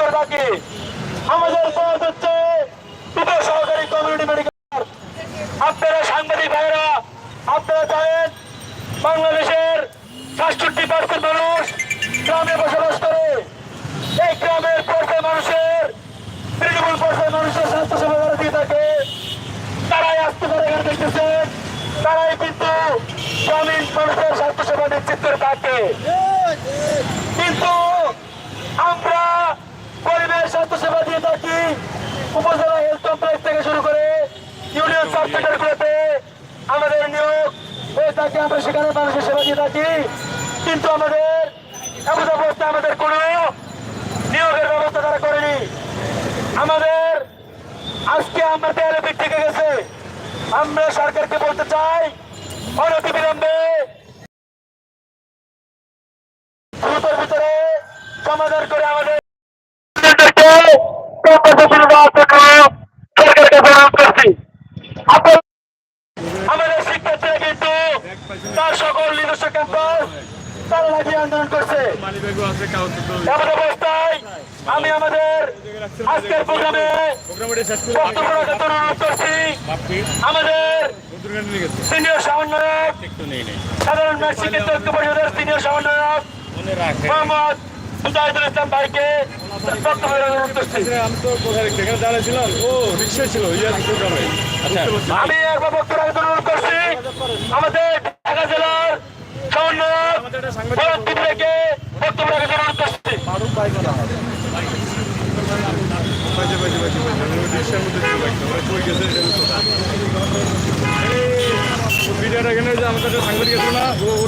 করে থাকি আমাদের পথ হচ্ছে উপ সহকারী কমিউনিটি মেডিকেল। আপনারা সাংবাদিক ভাইরা আপনারা জানেন, বাংলাদেশের সাতষট্টি পার্সেন্ট মানুষ গ্রামে বসবাস করে। এই গ্রামের পর্যায়ে মানুষের, তৃণমূল পর্যায়ে মানুষের স্বাস্থ্য সেবা করে দিয়ে থাকে। তারাই আসতে পারে এখানে দেখতেছেন তারাই কিন্তু গ্রামীণ মানুষের স্বাস্থ্য সেবা নিশ্চিত করে থাকে। কিন্তু আমরা পরিবেশ স্বাস্থ্য সেবা দিয়ে থাকি উপজেলা হেলথ কমপ্লেক্স থেকে শুরু করে ইউনিয়ন সাব সেন্টারগুলোতে আমাদের নিয়োগ হয়ে থাকে। আমরা সেখানে মানুষের সেবা দিয়ে থাকি। কিন্তু আমাদের এমন অবস্থা আমাদের কোনো নিয়োগের ব্যবস্থা তারা করেনি। আমাদের আজকে আমরা দেয়ালে থেকে গেছে। আমরা সরকারকে বলতে চাই অনতি বিলম্বে দ্রুতের ভিতরে সমাধান করে আমাদের কর্মসূচি দেওয়ার জন্য সরকারকে প্রণাম করছি আপনার- আমাদের শিক্ষার্থীরা কিন্তু তার সকল আমি আমাদের আজকের প্রোগ্রামে করছি। আমাদের সিনিয়র সমন্বয়ক, সাধারণ শিক্ষিত ঐক্য পরিষদের সিনিয়র সমন্বয়ক, মোহাম্মদ আমি আমাদের ঢাকা জেলার ওরা এটা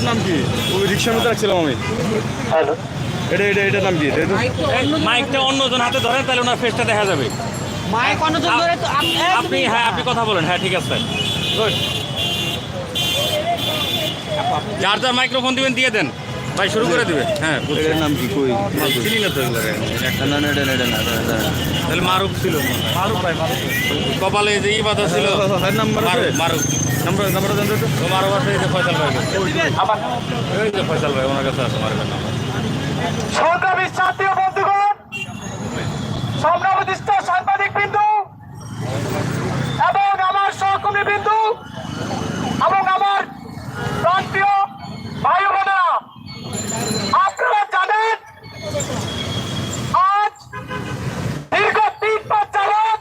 নাম কি ওই রিক্সার মধ্যে রাখছিলাম আমি হ্যালো। এটা এটা নাম কি? এটা এটা- মাইকটা অন্যজন হাতে ধরেন তাহলে ওনার ফেসটা দেখা যাবে। ধরে এক আপনি হ্যাঁ আপনি কথা বলেন। হ্যাঁ ঠিক আছে। গুড। যার যার মাইক্রোফোন দিবেন দিয়ে দেন ভাই শুরু করে দিবে হ্যাঁ। এটার নাম কি কই চিনি না তো এগুলো না না এটা এটা না তাহলে মারুফ ছিল কপালে যে ই বাধা ছিল হ্যাঁ number Maruf Maruf number number জানতে তো তো মারুফ আছে এই যে ফয়সাল ভাই কাছে। এই যে ফয়সাল ভাই ওনার কাছে আছে মারুফের নাম্বার সংগ্রামী জাতীয় বন্ধুগণ সংগ্রামী সাংবাদিক বিন্দু এবং আমার সহকর্মী বিন্দু এবং আমার প্রান্তীয় ভাই বোনেরা আপনারা জানেন আজ দীর্ঘ তিন মাস যাবৎ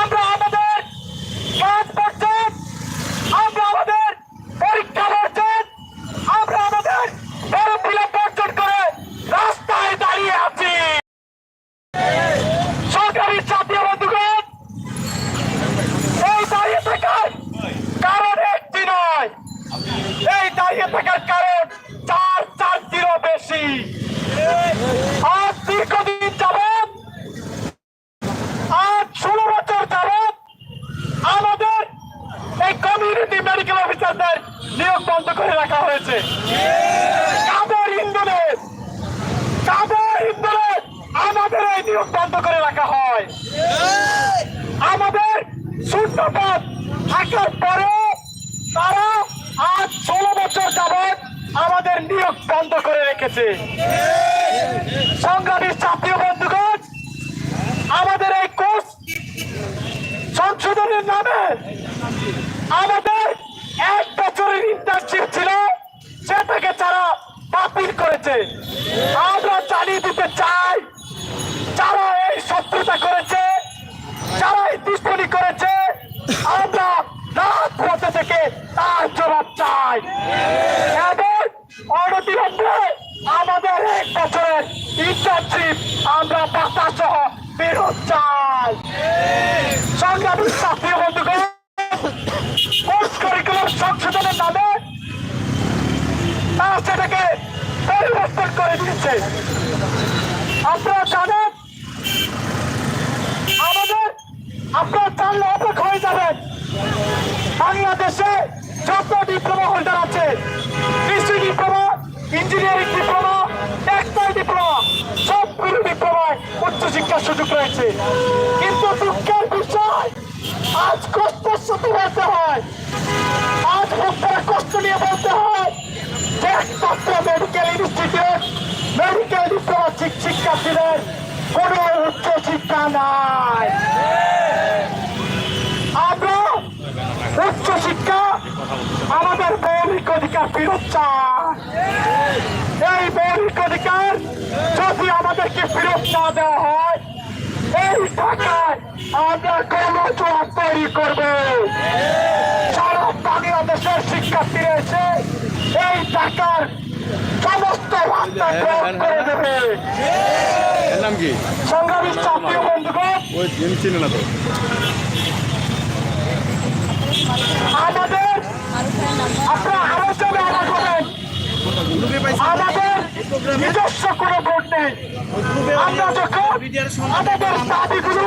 আমরা আমাদের কাজ করছেন আমরা আমাদের পরীক্ষা করছেন আমরা আমাদের ফর্ম ফিল বর্জন করে রাস্তায় দাঁড়িয়ে আছি সরকারি জাতীয় বন্ধুগণ এই দাঁড়িয়ে থাকার কারণ একটি নয় এই দাঁড়িয়ে থাকার কারণ চার চার চারটিরও বেশি। আজ দীর্ঘদিন যাবৎ, আজ ষোলো বছর যাবৎ আমাদের এই কমিউনিটি মেডিকেল অফিসারদের নিয়োগ বন্ধ করে রাখা হয়েছে। কাদের ইন্ধনে কাদের ইন্ধনে আমাদের এই নিয়োগ বন্ধ করে রাখা হয়। আমাদের শূন্যপদ থাকার পরে তারা আজ ষোলো বছর যাবৎ আমাদের নিয়োগ বন্ধ করে রেখেছে। সংগ্রামী জাতীয় বন্ধুগণ, আমাদের এই কোর্স সংশোধনের নামে আমাদের এক বছরের ইন্টার্নশিপ ছিল, সেটাকে তারা বাতিল করেছে। আমরা জানিয়ে দিতে চাই, যারা এই শত্রুতা করেছে, যারা এই দুশ্মনী করেছে, আমরা থেকে তার জবাব চাই। এবং অনতিমধ্যে আমাদের এক বছরের ইন্টার্নশিপ আমরা বাতা সহ ফেরত চাই। সংগ্রামী জাতীয় বন্ধুগণ কোর্স কারিকুলাম সংশোধনের নামে তারা সেটাকে পরিবর্তন করে দিয়েছে। আপনারা জানেন, আমাদের আপনারা জানলে অবাক হয়ে যাবেন বাংলাদেশে যত ডিপ্লোমা হোল্ডার আছে, কৃষি diploma, engineering diploma, textile diploma, সবগুলো ডিপ্লোমায় উচ্চশিক্ষার সুযোগ রয়েছে। কিন্তু দুঃখের বিষয়, আজ কষ্টের সাথে বলতে হয়, আজ ভক্তরা কষ্ট নিয়ে বলতে হয়, যে একমাত্র মেডিকেল ইনস্টিটিউট মেডিকেল ডিপ্লোমা শিক্ষার্থীদের কোনো উচ্চ শিক্ষা নাই আমরা উচ্চ শিক্ষা আমাদের মৌলিক অধিকার ফেরত এই মৌলিক অধিকার যদি আমাদেরকে ফেরত না দেওয়া হয় এই টাকায় আমরা কর্মজোয়ার তৈরি করব। সারা বাংলাদেশের শিক্ষার্থীরা এসে এই টাকার সমস্ত ভাষা গ্রহণ করে দেবে। নাম কি? সংগ্রামী বন্ধুগণ আমাদের আপনারা আলোচনা করবেন আমাদের নিজস্ব কোনো ভোট নেই। আমরা যখন আমাদের দাবিগুলো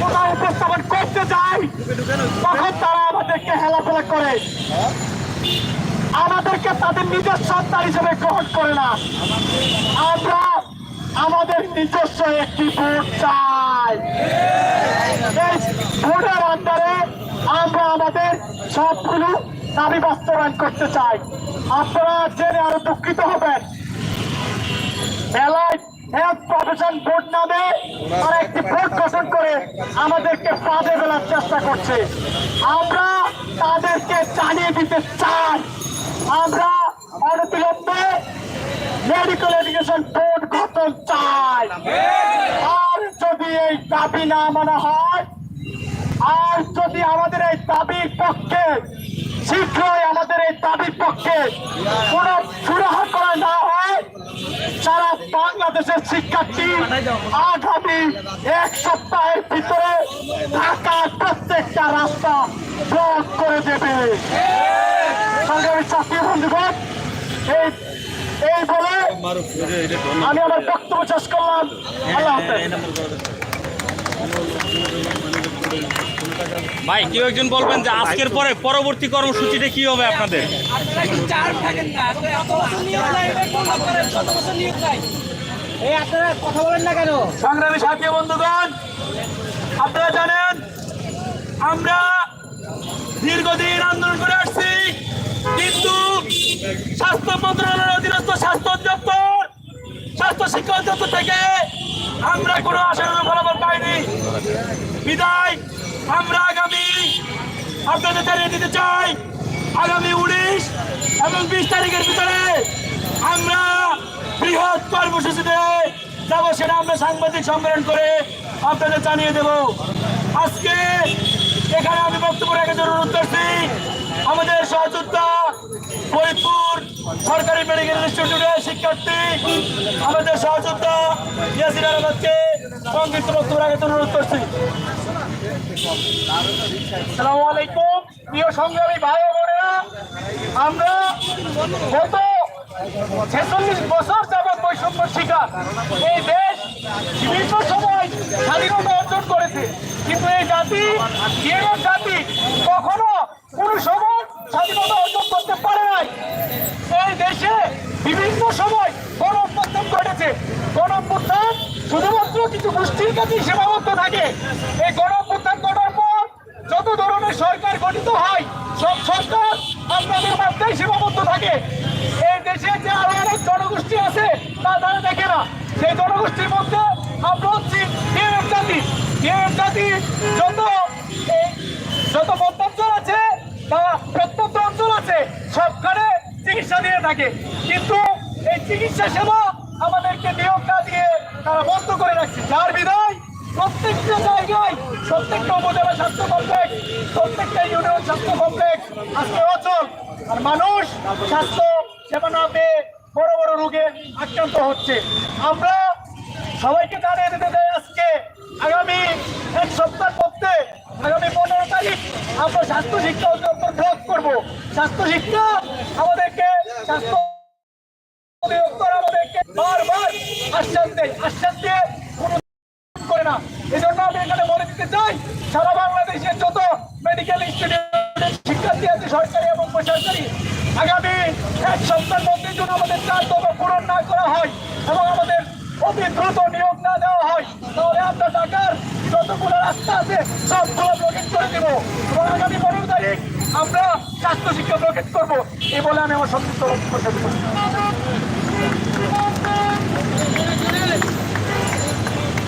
কোথাও উপস্থাপন করতে যাই, তখন তারা আমাদেরকে হেলাফেলা করে। আমাদেরকে তাদের নিজের সন্তান হিসেবে গ্রহণ করে না। আমরা আমাদের নিজস্ব একটি ভোট চাই। ভোটের আন্ডারে আমরা আমাদের সবগুলো দাবি বাস্তবায়ন করতে চাই। আপনারা জেনে আরও দুঃখিত হবেন। মেলায় হেলথ প্রফেশন বোর্ড নামে একটি বোর্ড করে আমাদেরকে চেষ্টা করছে। আমরা তাদেরকে জানিয়ে দিতে চাই। আমরা মেডিকেল এডুকেশন বোর্ড আর যদি এই দাবি না মানা হয়, আর যদি আমাদের এই দাবির পক্ষে শীঘ্রই আমাদের এই দাবির পক্ষে কোন সুরাহা করা না হয়। সারা বাংলাদেশের শিক্ষার্থী আগামী এক সপ্তাহের ভিতরে ঢাকার প্রত্যেকটা রাস্তা ব্লক করে দেবে। সংগ্রামী ছাত্রী বন্ধুগণ, এই এই বলে আমি আমার বক্তব্য শেষ করলাম। আল্লাহ ভাই কেউ একজন বলবেন যে আজকের পরে পরবর্তী কর্মসূচিটা কি হবে আপনাদের? এই আপনারা কথা বলেন না কেন? সংগ্রামী সাথী বন্ধুগণ আপনারা জানেন আমরা দীর্ঘদিন আন্দোলন করে আসছি কিন্তু স্বাস্থ্য মন্ত্রণালয়ের অধীনস্থ স্বাস্থ্য অধিদপ্তর স্বাস্থ্য শিক্ষা অধিদপ্তর থেকে আমরা কোনো আশানুরূপ ফলাফল পাইনি। বিদায়। আমরা আগামী আপনাদের জানিয়ে দিতে চাই, আগামী উনিশ এবং বিশ তারিখের ভিতরে আমরা বৃহৎ কর্মসূচিতে যাব সেটা আমরা সাংবাদিক সম্মেলন করে আপনাদের জানিয়ে দেব। আজকে এখানে আমি বক্তব্য রেখে অনুরোধ করছি, আমাদের সহযোদ্ধা ফরিদপুর সরকারি মেডিকেল ইনস্টিটিউটের শিক্ষার্থী, আমাদের সহযোদ্ধা ইয়াসির আহমদকে সংক্ষিপ্ত বক্তব্য রাখার অনুরোধ করছি। প্রিয় সংগ্রামী ভাই আমরা গত ছেচল্লিশ বছর যাবৎ বৈষম্য শিকার। এই দেশ বিভিন্ন সময় স্বাধীনতা অর্জন করেছে। কিন্তু এই জাতি ইয়েমের জাতি কখনো কোন সময় স্বাধীনতা অর্জন করতে পারে নাই। এই দেশে বিভিন্ন সময় গণ অভ্যুত্থান ঘটেছে। গণ অভ্যুত্থান শুধুমাত্র কিছু গোষ্ঠীর কাছে সীমাবদ্ধ থাকে। এই গণ যত ধরনের সরকার গঠিত হয়, সব সরকার আপনাদের মধ্যেই সীমাবদ্ধ থাকে। এই দেশে যে আরও অনেক জনগোষ্ঠী আছে তা তারা দেখে না। সেই জনগোষ্ঠীর মধ্যে আমরা হচ্ছি জাতি। জাতি যত যত মধ্যাঞ্চল আছে, বা প্রত্যন্ত অঞ্চল আছে, সবখানে চিকিৎসা দিয়ে থাকে। কিন্তু এই চিকিৎসা সেবা আমাদেরকে নিয়োগ না দিয়ে তারা বন্ধ করে রাখছে। যার বিধায় প্রত্যেকটা জায়গায়, প্রত্যেকটা উপজেলা স্বাস্থ্য কমপ্লেক্স, প্রত্যেকটা ইউনিয়ন স্বাস্থ্য কমপ্লেক্স। আজকে অচল, আর মানুষ স্বাস্থ্য সেবা না পেয়ে বড় বড় রোগে আক্রান্ত হচ্ছে। আমরা সবাইকে জানিয়ে দিতে চাই আজকে, আগামী এক সপ্তাহ মধ্যে, আগামী পনেরো তারিখ, আমরা স্বাস্থ্য শিক্ষা অধিদপ্তর ব্লক করব। স্বাস্থ্য শিক্ষা আমাদেরকে, স্বাস্থ্য অধিদপ্তর আমাদেরকে বারবার আশ্বাস দেয়। আশ্বাস দিয়ে না। এই জন্য আমি এখানে বলে দিতে চাই, সারা বাংলাদেশের যত মেডিকেল ইনস্টিটিউটের শিক্ষার্থী আছে, সরকারি এবং বেসরকারি, আগামী এক সপ্তাহের মধ্যে যদি আমাদের চার দফা পূরণ না করা হয় এবং আমাদের অতি দ্রুত নিয়োগ না দেওয়া হয়, তাহলে আমরা ঢাকার যতগুলো রাস্তা আছে, সবগুলো ব্লকেট করে দেবো। এবং আগামী পনেরো তারিখ আমরা স্বাস্থ্য শিক্ষা ব্লকেট করব। এই বলে আমি আমার সংক্ষিপ্ত বক্তব্য শেষ করছি